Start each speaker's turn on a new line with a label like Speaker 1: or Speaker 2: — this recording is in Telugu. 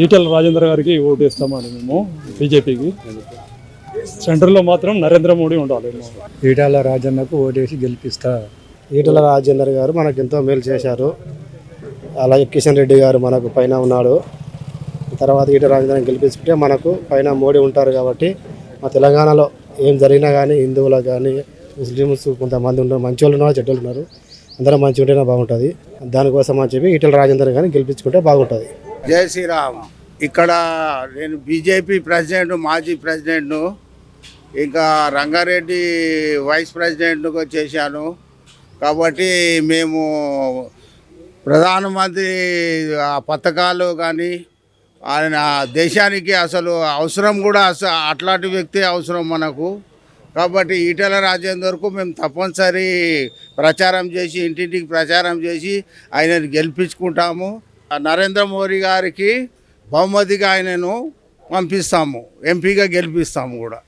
Speaker 1: ఈటెల రాజేంద్ర గారికి ఓటు వేస్తామని మేము బీజేపీకి. సెంటర్లో మాత్రం నరేంద్ర మోడీ ఉండాలి
Speaker 2: ఈటల రాజన్నకు ఓటేసి గెలిపిస్తా.
Speaker 3: ఈటల రాజేందర్ గారు మనకు ఎంతో మేలు చేశారు. అలాగే కిషన్ రెడ్డి గారు మనకు పైన ఉన్నాడు. తర్వాత ఈటల రాజేంద్రని గెలిపించుకుంటే మనకు పైన మోడీ ఉంటారు కాబట్టి మా తెలంగాణలో ఏం జరిగినా కానీ హిందువులకు కానీ ముస్లిమ్స్ కొంతమంది ఉన్నారు మంచి వాళ్ళు ఉన్నారు చెడ్డలు ఉన్నారు. అందరం మంచి ఉంటేనే బాగుంటుంది. దానికోసం అని చెప్పి ఈటల రాజేందర్ గారిని గెలిపించుకుంటే బాగుంటుంది.
Speaker 4: జై శ్రీరామ్. ఇక్కడ నేను బీజేపీ ప్రెసిడెంట్ మాజీ ప్రెసిడెంట్ను ఇంకా రంగారెడ్డి వైస్ ప్రెసిడెంట్గా చేశాను. కాబట్టి మేము ప్రధానమంత్రి ఆ పథకాలు కానీ ఆయన దేశానికి అసలు అవసరం కూడా అసలు అట్లాంటి వ్యక్తి అవసరం మనకు. కాబట్టి ఈటల రాజేందర్కు మేము తప్పనిసరి ప్రచారం చేసి ఇంటింటికి ప్రచారం చేసి ఆయనను గెలిపించుకుంటాము. నరేంద్ర మోడీ గారికి బహుమతిగా ఆయనను పంపిస్తాము. ఎంపీగా గెలిపిస్తాము కూడా.